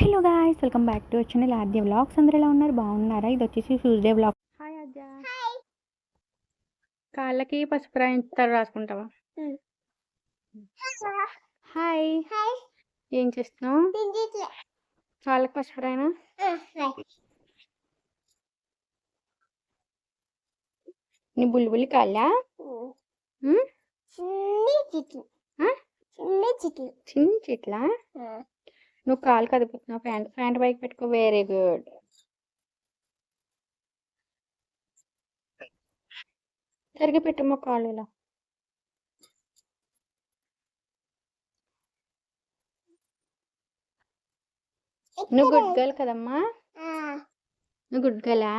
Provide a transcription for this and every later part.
Hello guys welcome back to channel Aadya vlogs అందరూ ఎలా ఉన్నారు? బాగున్నారా? ఇది వచ్చేసి ట్యూస్డే వ్లాగ్ హాయ్ ఆద్య. కాళ్ళకి పసుపు రాయించుతారు రాసుకుంటావా? హాయ్ ఏం చేస్తున్నావు? కాళ్ళకి పసుపు రాయనా? నీ బుల్లి బుల్లి కాళ్ళా? ఉమ్? ఆ? చిన్న చెట్లా. నువ్వు కాలు కదిపోతున్నావు ప్యాంట్ ప్యాంట్ పైకి పెట్టుకో. వెరీ గుడ్ సరిగ్గా పెట్టమ్మా కాళ్ళు ఇలా. నువ్వు గుడ్ గర్ల్ కదమ్మా. నువ్వు గుడ్ గర్లా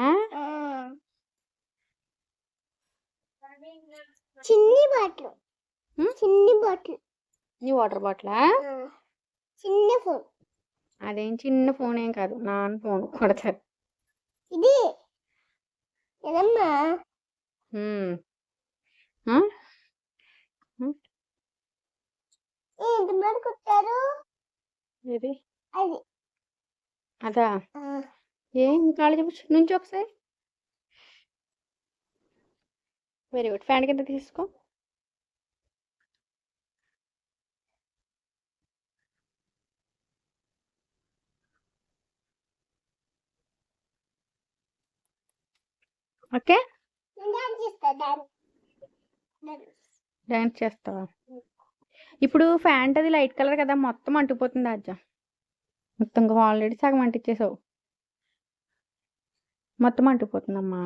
చిన్ని బాటిల్? చిన్ని బాటిల్. నీ వాటర్ బాటిలా చిన్న ఫోన్. అదేం చిన్న ఫోన్ ఏం కాదు నాన్న ఫోన్ కొడతారు ఇది ఏదమ్మా? ఏది? అది. ఏం కాళ్ళు చెప్పచ్చు నుంచి ఒకసారి. Very good. ఫ్యాన్ కింద తీసుకో. ఓకే? డాన్స్ చేస్తా డాన్స్. డాన్స్. డాన్స్. చేస్తావా ఇప్పుడు ఫ్యాంట్ అది లైట్ కలర్ కదా మొత్తం అంటుకుపోతుంది అజ్జ. మొత్తం ఆల్రెడీ సగం అంటించేసావు మొత్తం అంటుకుపోతుందమ్మా.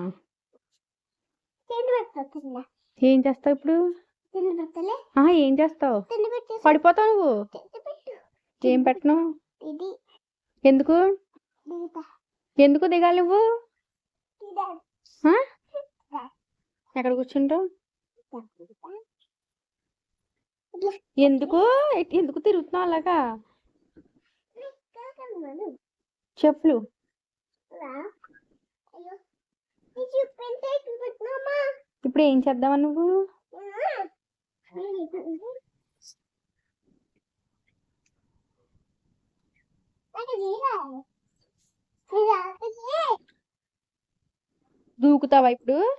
ఏం చేస్తావు ఇప్పుడు? ఏం చేస్తావు? పడిపోతావు నువ్వు? ఏం పెట్టను? ఎందుకు? ఎందుకు దిగాలి నువ్వు? ఎక్కడ కూర్చుంటావు? ఎందుకు? ఎందుకు తిరుగుతున్నావు అలాగా. చెప్పులు. ఇప్పుడు ఏం చేద్దామా నువ్వు? దూకుతావా ఇప్పుడు?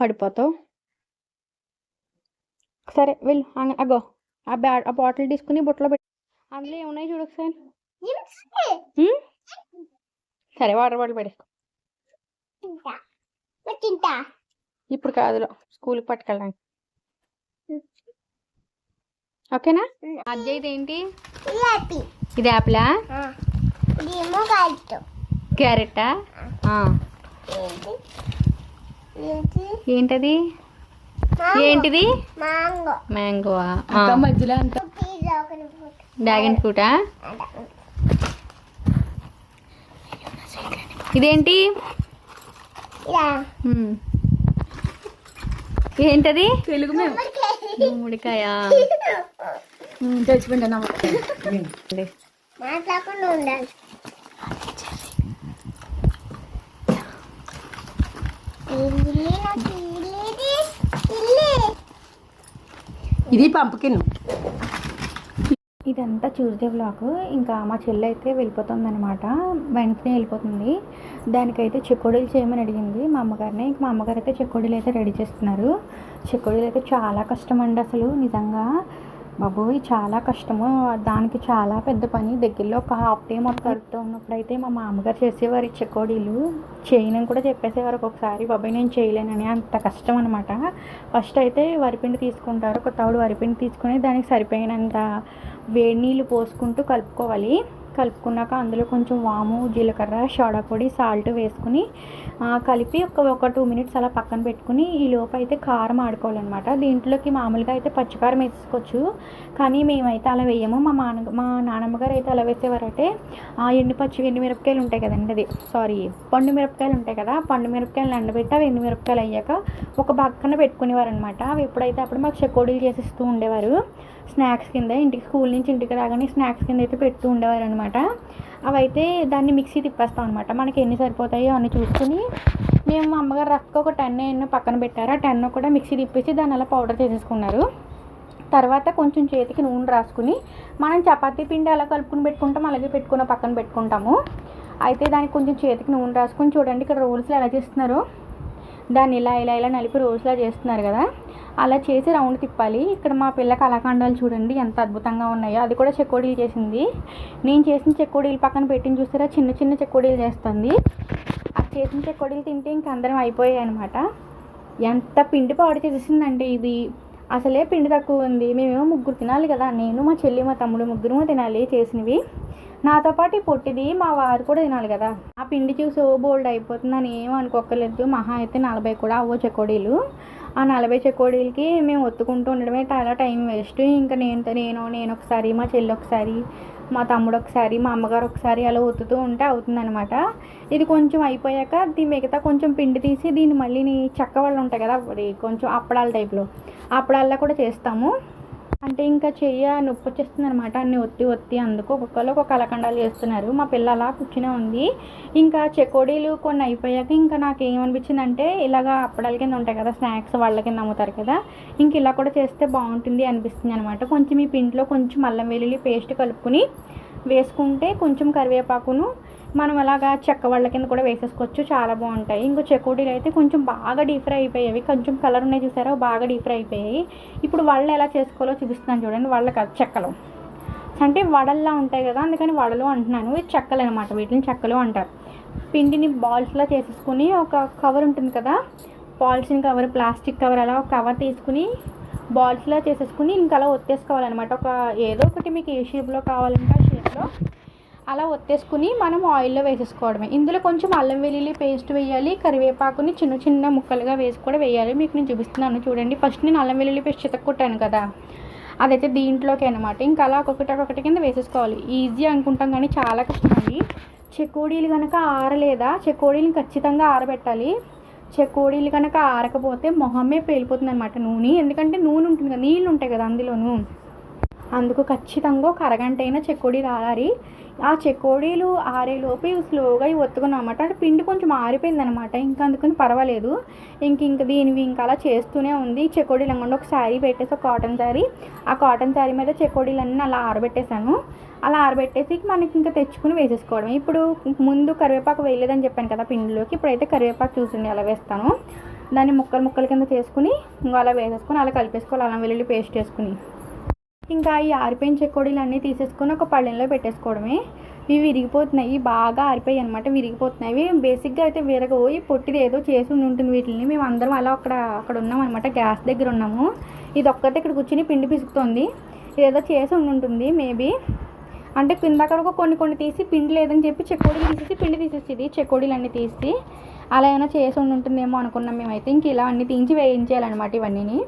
పడిపోతావు? సరే వెళ్ళు. అంగ- ఆ బ్యా ఆ బాటిల్ తీసుకుని బుట్టలో పెట్టి అందులో ఏమున్నాయి చూడు ఒకసారి? సరే వాటర్ బాటిల్ తింటా. ఇప్పుడు కాదులో. స్కూల్కి పట్టుకెళ్ళడానికి. ఓకేనా? అజ్జ ఇదేంటి ఇది యాపిలా? క్యారెటా ఏంటి? ఏంటి? ఏంటది? ఏంటిది? మాంగో మ్యాంగోవా? మధ్యలో డ్రాగన్ ఫ్రూటా? ఇదేంటి. ఏంటది? తెలుగు మేము గుమ్మడికాయ మాట్లాడకుండా ఉండాలి. ఇది పంపకిన్ ఇదంతా ట్యూస్డే వ్లాగ్ ఇంకా మా చెల్లి అయితే వెళ్ళిపోతుంది అనమాట వెంటనే వెళ్ళిపోతుంది. దానికైతే చెకోడీలు చేయమని అడిగింది. మా అమ్మగారిని ఇంక మా అమ్మగారు అయితే చెకోడీలు అయితే రెడీ చేస్తున్నారు. చెకోడీలు అయితే చాలా కష్టం అండి అసలు నిజంగా. బాబోయ్ చాలా కష్టము. దానికి చాలా పెద్ద పని. దగ్గరలో ఒక హాఫ్ డే మొత్తం కడుపుతూ ఉన్నప్పుడు అయితే మా మామగారు చేసేవారు ఈ చెకోడీలు చేయనని కూడా చెప్పేసేవారు ఒక్కొక్కసారి. బాబాయ్ నేను చేయలేనని అంత కష్టం అనమాట ఫస్ట్ అయితే వరిపిండి తీసుకుంటారు. ఒక తవుడు వరిపిండి తీసుకొని దానికి సరిపోయినంత వేడి నీళ్ళు పోసుకుంటూ కలుపుకోవాలి. కలుపుకున్నాక అందులో కొంచెం వాము జీలకర్ర షోడా పొడి సాల్ట్ వేసుకుని కలిపి ఒక ఒక టూ మినిట్స్ అలా పక్కన పెట్టుకుని ఈ లోపు అయితే కారం ఆడుకోవాలన్నమాట. దీంట్లోకి మామూలుగా అయితే పచ్చికారం వేసుకోవచ్చు. కానీ మేమైతే అలా వేయము. మా నాన్న మా నాన్నమ్మ గారు అయితే అలా వేసేవారంటే ఆ ఎండు పచ్చి ఎండు మిరపకాయలు ఉంటాయి కదండి అది. సారీ పండు మిరపకాయలు ఉంటాయి కదా పండు మిరపకాయలు ఎండబెట్టి అవి ఎండు మిరపకాయలు అయ్యాక ఒక పక్కన పెట్టుకునేవారు అనమాట అవి ఎప్పుడైతే అప్పుడు మాకు చెకోడీలు చేసిస్తూ ఉండేవారు. స్నాక్స్ కింద ఇంటికి స్కూల్ నుంచి ఇంటికి రాగానే స్నాక్స్ కింద అయితే పెడుతూ ఉండేవారు అనమాట అవైతే దాన్ని మిక్సీ తిప్పేస్తాం అనమాట మనకి ఎన్ని సరిపోతాయో అన్ని చూసుకుని మేము మా అమ్మగారు రక్క ఒక టెన్ ఎన్నో పక్కన పెట్టారు. ఆ టెన్ కూడా మిక్సీ తిప్పేసి దాన్ని అలా పౌడర్ చేసేసుకున్నారు. తర్వాత కొంచెం చేతికి నూనె రాసుకుని మనం చపాతీ పిండి అలా కలుపుకుని పెట్టుకుంటాం. అలాగే పెట్టుకున్న పక్కన పెట్టుకుంటాము. అయితే దానికి కొంచెం చేతికి నూనె రాసుకుని చూడండి ఇక్కడ రోల్స్లో ఎలా చేస్తున్నారో. దాన్ని ఇలా ఇలా ఇలా నలిపి రోజులా చేస్తున్నారు కదా. అలా చేసి రౌండ్ తిప్పాలి. ఇక్కడ మా పిల్ల కళాఖండాలు చూడండి ఎంత అద్భుతంగా ఉన్నాయో. అది కూడా చెక్కోడీలు చేసింది. నేను చేసిన చెక్కోడీలు పక్కన పెట్టిన చూస్తారా? చిన్న చిన్న చెక్కోడీలు చేస్తుంది. ఆ చేసిన చెక్కోడీలు తింటే ఇంక అందరం అయిపోయాయి అనమాట ఎంత పిండి పాడు చేసిందంటే ఇది. అసలే పిండి తక్కువ ఉంది. మేమేమో ముగ్గురు తినాలి కదా. నేను మా చెల్లి మా తమ్ముడు ముగ్గురు తినాలి చేసినవి. నాతో పాటు ఈ పొట్టిది మా వారు కూడా తినాలి కదా. ఆ పిండి చూసి ఓ బోల్డ్ అయిపోతుందని ఏం అనుకోకలేదు మహా అయితే నలభై కూడా అవ్వ చెకోడీలు. ఆ నలభై చెకోడీలకి మేము ఒత్తుకుంటూ ఉండడమే చాలా టైం వేస్ట్. ఇంకా నేను నేను నేను ఒకసారి మా చెల్లి ఒకసారి మా తమ్ముడు ఒకసారి మా అమ్మగారు ఒకసారి అలా ఒత్తుతూ ఉంటే అవుతుందనమాట ఇది కొంచెం అయిపోయాక దీని మిగతా కొంచెం పిండి తీసి దీన్ని మళ్ళీ చెక్క వాళ్ళు ఉంటాయి కదా కొంచెం అప్పడాల టైప్లో అప్పడాల్లో కూడా చేస్తాము. అంటే ఇంకా చెయ్య నొప్పి వచ్చేస్తుంది అనమాట అన్ని ఒత్తి ఒత్తి అందుకు ఒక్కొక్కరు ఒక కలకండాలు చేస్తున్నారు. మా పిల్ల అలా కూర్చునే ఉంది. ఇంకా చెకోడీలు కొన్ని అయిపోయాక ఇంకా నాకు ఏమనిపించింది అంటే ఇలాగా అప్పడాల కింద ఉంటాయి కదా స్నాక్స్ వాళ్ళ కింద అమ్ముతారు కదా ఇంక ఇలా కూడా చేస్తే బాగుంటుంది అనిపిస్తుంది అనమాట కొంచెం ఈ పిండిలో కొంచెం అల్లం వెల్లుల్లి పేస్ట్ కలుపుకుని వేసుకుంటే కొంచెం కరివేపాకును మనం అలాగా చెక్క వాళ్ళ కింద కూడా వేసేసుకోవచ్చు. చాలా బాగుంటాయి. ఇంకో చెకోడీలు అయితే కొంచెం బాగా డీప్ ఫ్రై అయిపోయాయి కొంచెం కలర్ ఉన్నాయి చూసారా? బాగా డీప్ ఫ్రై అయిపోయాయి ఇప్పుడు వాళ్ళు ఎలా చేసుకోవాలో చూపిస్తున్నాను చూడండి. వాళ్ళ చెక్కలు. అంటే వడల్లా ఉంటాయి కదా అందుకని వడలు అంటున్నాను. ఇది చెక్కలు అనమాట వీటిని చెక్కలు అంటారు. పిండిని బాల్స్లా చేసేసుకుని ఒక కవర్ ఉంటుంది కదా పాలిథిన్ కవర్ ప్లాస్టిక్ కవర్ అలా ఒక కవర్ తీసుకుని బాల్స్లా చేసేసుకుని ఇంకా అలా ఒత్తేసుకోవాలన్నమాట. ఒక ఏదో ఒకటి మీకు ఏ షేప్లో కావాలంటే ఆ షేప్లో అలా ఒత్తేసుకుని మనం ఆయిల్లో వేసేసుకోవడమే. ఇందులో కొంచెం అల్లం వెల్లుల్లి పేస్ట్ వేయాలి కరివేపాకుని చిన్న చిన్న ముక్కలుగా వేసి కూడా వేయాలి. మీకు నేను చూపిస్తున్నాను చూడండి. ఫస్ట్ నేను అల్లం వెల్లుల్లి పేస్ట్ చితక్కొట్టాను కదా. అదైతే దీంట్లోకి అనమాట ఇంకా అలా ఒక్కొక్కటి ఒక్కొక్కటి కింద వేసేసుకోవాలి. ఈజీ అనుకుంటాం కానీ చాలా కష్టం అండి. చెకోడీలు కనుక ఆరలేదా? చెకోడీలు ఖచ్చితంగా ఆరబెట్టాలి. చెకోడీలు కనుక ఆరకపోతే మొహమే పేలిపోతుంది అనమాట నూనె. ఎందుకంటే నూనె ఉంటుంది కదా నీళ్ళు ఉంటాయి కదా అందులోనూ. అందుకు ఖచ్చితంగా ఒక అరగంట అయినా చెకోడీలు ఆరాలి ఆ చెకోడీలు ఆరేలోపు ఇవి స్లోగా ఇవి ఒత్తుకున్నాం అనమాట అంటే పిండి కొంచెం ఆరిపోయింది అనమాట ఇంకా అందుకని పర్వాలేదు. ఇంక ఇంక దీనివి ఇంకా అలా చేస్తూనే ఉంది. చెకోడీలు అనకుండా ఒక శారీ పెట్టేసి ఒక కాటన్ శారీ. ఆ కాటన్ శారీ మీద చెకోడీలు అన్నీ అలా ఆరబెట్టేశాను. అలా ఆరబెట్టేసి మనకి ఇంకా తెచ్చుకుని వేసేసుకోవడం ఇప్పుడు ముందు కరివేపాకు వేయలేదని చెప్పాను కదా పిండిలోకి. ఇప్పుడైతే కరివేపాకు చూసింది అలా వేస్తాను. దాన్ని ముక్కలు ముక్కల కింద చేసుకుని ఇంకా అలా వేసేసుకొని అలా కలిపేసుకోవాలి. అల్లం వెల్లుల్లి పేస్ట్ వేసుకుని. ఇంకా ఈ ఆరిపోయిన చెక్కోడీలు అన్నీ తీసేసుకొని ఒక పళ్ళెంలో పెట్టేసుకోవడమే. ఇవి విరిగిపోతున్నాయి. బాగా ఆరిపోయాయి అనమాట విరిగిపోతున్నాయి. బేసిక్గా అయితే విరగవు. ఈ పొట్టిది ఏదో చేసి ఉండి ఉంటుంది వీటిని మేము అందరం అలా అక్కడ అక్కడ ఉన్నాం అనమాట గ్యాస్ దగ్గర ఉన్నాము. ఇది ఒక్కతే ఇక్కడ కూర్చుని పిండి పిసుకుతోంది. ఇదేదో చేసి ఉండి ఉంటుంది మేబీ. అంటే కింద వరకు కొన్ని కొన్ని తీసి పిండి లేదని చెప్పి చెక్కోడీలు తీసేసి పిండి తీసేసేది చెకోడీలు అన్నీ తీసి అలా ఏమైనా చేసి ఉండి ఉంటుందేమో అనుకున్నాం మేమైతే. ఇంక ఇలా అన్నీ తీయించి వేయించేయాలన్నమాట ఇవన్నీని.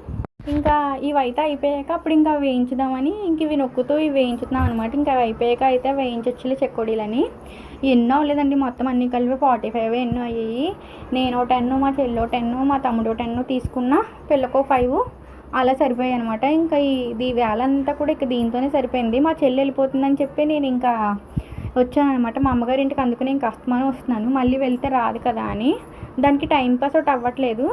ఇంకా ఇవైతే అయిపోయాక అప్పుడు ఇంకా వేయించుదామని ఇంక ఇవి నొక్కుతూ ఇవి వేయించుతున్నాం అనమాట ఇంకా అవి అయిపోయాక అయితే వేయించొచ్చులే చెక్కోడీలని. ఎన్నో అవ్వలేదండి మొత్తం అన్ని కలిపి ఫార్టీ ఫైవ్ ఎన్నో అయ్యాయి. నేను టెన్ మా చెల్లో టెన్ మా తమ్ముడు టెన్ తీసుకున్న పిల్లకో ఫైవ్ అలా సరిపోయాయి అనమాట ఇంకా ఇది వేలంతా అంతా కూడా ఇక దీంతోనే సరిపోయింది. మా చెల్లి వెళ్ళిపోతుందని చెప్పి నేను ఇంకా వచ్చాను అనమాట మా అమ్మగారి ఇంటికి అందుకని ఇంకా అస్తమానం వస్తున్నాను. మళ్ళీ వెళ్తే రాదు కదా అని. దానికి టైం పాస్ ఒకటి అవ్వట్లేదు.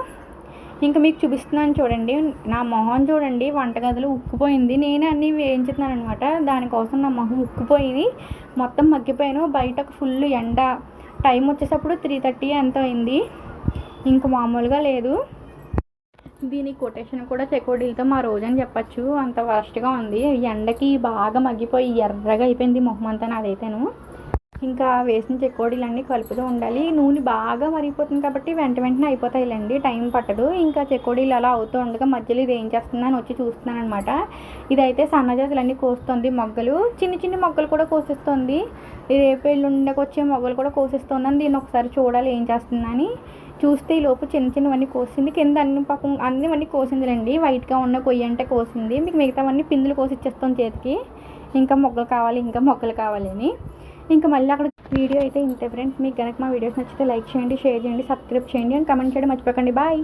ఇంకా మీకు చూపిస్తున్నాను చూడండి. నా మొహం చూడండి వంటగదిలో ఉక్కిపోయింది. నేనే అన్నీ వేయించుతున్నాను అనమాట దానికోసం నా మొహం ఉక్కిపోయింది. మొత్తం మగ్గిపోయాను. బయట ఫుల్ ఎండ. టైం వచ్చేటప్పుడు త్రీ థర్టీ ఎంత అయింది. ఇంక మామూలుగా లేదు. దీని కొటేషన్ కూడా చెకోడీలతో మా రోజు అని చెప్పచ్చు. అంత వరస్ట్గా ఉంది. ఎండకి బాగా మగ్గిపోయి ఎర్రగా అయిపోయింది మొహం అంతా నాదైతేను. ఇంకా వేసిన చెకోడీలన్నీ కలుపుతూ ఉండాలి. నూనె బాగా మరిగిపోతుంది కాబట్టి వెంట వెంటనే అయిపోతాయిలండి. టైం పట్టదు. ఇంకా చెకోడీలు అలా అవుతూ ఉండగా మధ్యలో ఇది ఏం చేస్తుందని వచ్చి చూస్తున్నాను అనమాట ఇదైతే సన్నజాతులన్నీ కోస్తుంది మొగ్గలు. చిన్న చిన్న మొగ్గలు కూడా కోసిస్తుంది. రేపు ఎల్లుండకు వచ్చే మొగ్గలు కూడా కోసిస్తుందని దీన్ని ఒకసారి చూడాలి ఏం చేస్తుందని. చూస్తే ఈ లోపు చిన్న చిన్నవన్నీ కోసింది. కింద అన్ని పాపం అన్నివన్నీ కోసిందిలండి. వైట్గా ఉన్న కొయ్యి అంటే కోసింది. మీకు మిగతావన్నీ పిందులు కోసి ఇచ్చేస్తాం చేతికి. ఇంకా మొగ్గలు కావాలి. ఇంకా మొగ్గలు కావాలి అని. ఇంకా మళ్ళీ అక్కడ వీడియో అయితే ఇంతే ఫ్రెండ్స్ మీకు కనుక మా వీడియోస్ నచ్చితే లైక్ చేయండి షేర్ చేయండి సబ్స్క్రైబ్ చేయండి అండ్ కమెంట్ చేయడం మర్చిపోకండి. బాయ్